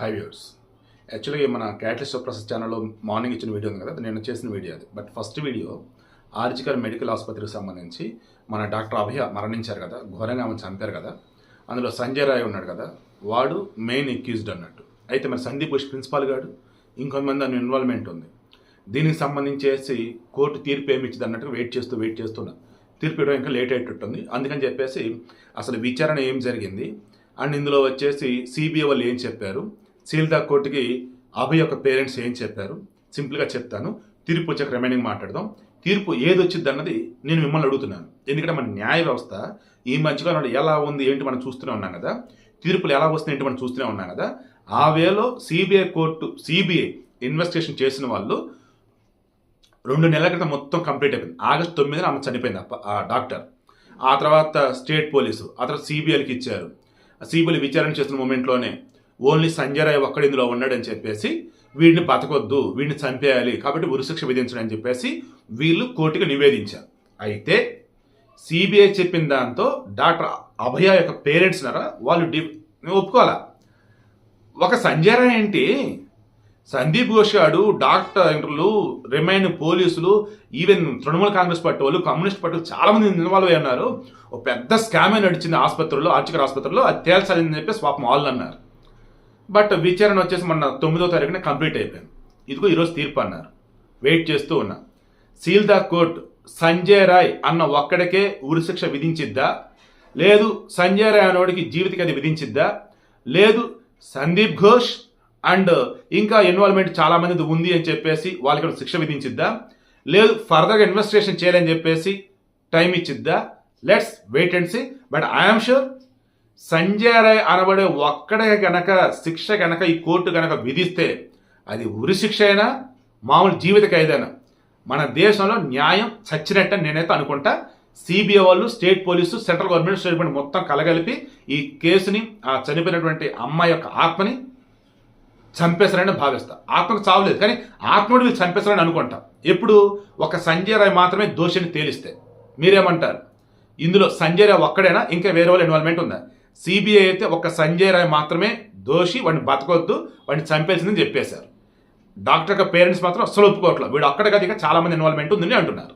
High viewers యాక్చువల్గా మన catalyst of process ఛానల్లో మార్నింగ్ ఇచ్చిన వీడియో ఉంది కదా అది నేను చేసిన వీడియో అది. బట్ ఫస్ట్ వీడియో ఆర్జికల్ మెడికల్ ఆసుపత్రికి సంబంధించి మన డాక్టర్ అభయ మరణించారు కదా ఘోరంగా ఆమె చంపారు కదా. అందులో సంజయ్ రాయ్ ఉన్నాడు కదా వాడు మెయిన్ ఎక్యూజ్డ్ అన్నట్టు. అయితే మరి సందీప్ బుష్ ప్రిన్సిపాల్ గారు ఇంకొంతమంది దాని ఇన్వాల్వ్మెంట్ ఉంది. దీనికి సంబంధించేసి కోర్టు తీర్పు ఏమి ఇచ్చింది అన్నట్టు వెయిట్ చేస్తూ వెయిట్ చేస్తున్నా తీర్పు ఇవ్వడం ఇంకా లేట్ అయ్యేటట్టుంది అందుకని చెప్పేసి అసలు విచారణ ఏం జరిగింది? అండ్ ఇందులో వచ్చేసి సిబిఐ వాళ్ళు ఏం చెప్పారు? సీల్దా కోర్టుకి అభయ్ యొక్క పేరెంట్స్ ఏం చెప్పారు? సింపుల్గా చెప్తాను. తీర్పు వచ్చాక రిమైనింగ్ మాట్లాడదాం. తీర్పు ఏది వచ్చింది అన్నది నేను మిమ్మల్ని అడుగుతున్నాను. ఎందుకంటే మన న్యాయ వ్యవస్థ ఈ మధ్యకాలంలో ఎలా ఉంది ఏంటి మనం చూస్తూనే ఉన్నాం కదా. తీర్పులు ఎలా వస్తున్నాయి ఏంటి మనం చూస్తూనే ఉన్నాం కదా. ఆ వేలో సిబిఐ కోర్టు సిబిఐ ఇన్వెస్టిగేషన్ చేసిన వాళ్ళు రెండు నెలల క్రితం మొత్తం కంప్లీట్ అయిపోయింది. ఆగస్ట్ తొమ్మిదిన ఆమె చనిపోయింది ఆ డాక్టర్. ఆ తర్వాత స్టేట్ పోలీసు ఆ తర్వాత సిబిఐకి ఇచ్చారు. సిబిఐ విచారణ చేసిన మూమెంట్లోనే ఓన్లీ సంజయ్ రాయ్ ఒక్కడు ఇందులో ఉన్నాడని చెప్పేసి వీడిని బతకొద్దు వీడిని చంపేయాలి కాబట్టి ఉరిశిక్ష విధించడం అని చెప్పేసి వీళ్ళు కోర్టుకు నివేదించారు. అయితే సిబిఐ చెప్పిన దాంతో డాక్టర్ అభయ యొక్క పేరెంట్స్ నరా వాళ్ళు డి ఒప్పుకోవాలా? ఒక సంజయ్ రాయ్ ఏంటి? సందీప్ ఘోష్ గారు డాక్టర్లు రిమైన్ పోలీసులు ఈవెన్ తృణమూల కాంగ్రెస్ పార్టీ వాళ్ళు కమ్యూనిస్ట్ పార్టీ వాళ్ళు చాలా మంది ఇన్వాల్వ్ అయ్యి ఉన్నారు. ఒక పెద్ద స్కామే నడిచింది ఆసుపత్రిలో ఆర్చికర్ ఆసుపత్రిలో అది తేల్చాలని చెప్పి స్వాపం వాళ్ళు అన్నారు. బట్ విచారణ వచ్చేసి మొన్న తొమ్మిదో తారీఖున కంప్లీట్ అయిపోయింది. ఇదిగో ఈరోజు తీర్పు అన్నారు. వెయిట్ చేస్తూ ఉన్నా. సీల్దా కోర్ట్ సంజయ్ రాయ్ అన్న ఒక్కడికే ఉరిశిక్ష విధించిద్దా? లేదు సంజయ్ రాయ్ అనోడికి జీవితకది విధించిద్దా? లేదు సందీప్ ఘోష్ అండ్ ఇంకా ఇన్వాల్వ్మెంట్ చాలా మంది ఉంది అని చెప్పేసి వాళ్ళకి శిక్ష విధించిద్దా? లేదు ఫర్దర్గా ఇన్వెస్టిగేషన్ చేయాలని చెప్పేసి time ఇచ్చిద్దా? Let's wait and see but I'm sure Sanjay Roy అనబడే ఒక్కడే గనక శిక్ష గనక ఈ కోర్టు గనక విధిస్తే అది ఉరి శిక్ష అయినా మామూలు జీవిత ఖైదైనా? మన దేశంలో న్యాయం చచ్చినట్టు నేనైతే అనుకుంటా. సిబిఐ వాళ్ళు state police central government state government మొత్తం కలగలిపి ఈ కేసుని ఆ చనిపోయినటువంటి అమ్మాయి యొక్క ఆత్మని చంపేశారని భావిస్తా. ఆత్మకు చావలేదు కానీ ఆత్మడు వీళ్ళు చంపేశారని అనుకుంటా. ఎప్పుడు? ఒక సంజయ్ రాయ్ మాత్రమే దోషిని తేలిస్తే. మీరేమంటారు? ఇందులో సంజయ్ రాయ్ ఒక్కడైనా? ఇంకా వేరే వాళ్ళ ఇన్వాల్వ్మెంట్ ఉందా? సిబిఐ అయితే ఒక సంజయ్ రాయ్ మాత్రమే దోషి వాడిని బతకొద్దు వాడిని చంపేసిందని చెప్పేశారు. డాక్టర్ యొక్క పేరెంట్స్ మాత్రం అసలు ఒప్పుకోవట్లేదు. వీడు అక్కడ కదా ఇక చాలా మంది ఇన్వాల్వ్మెంట్ ఉందని అంటున్నారు.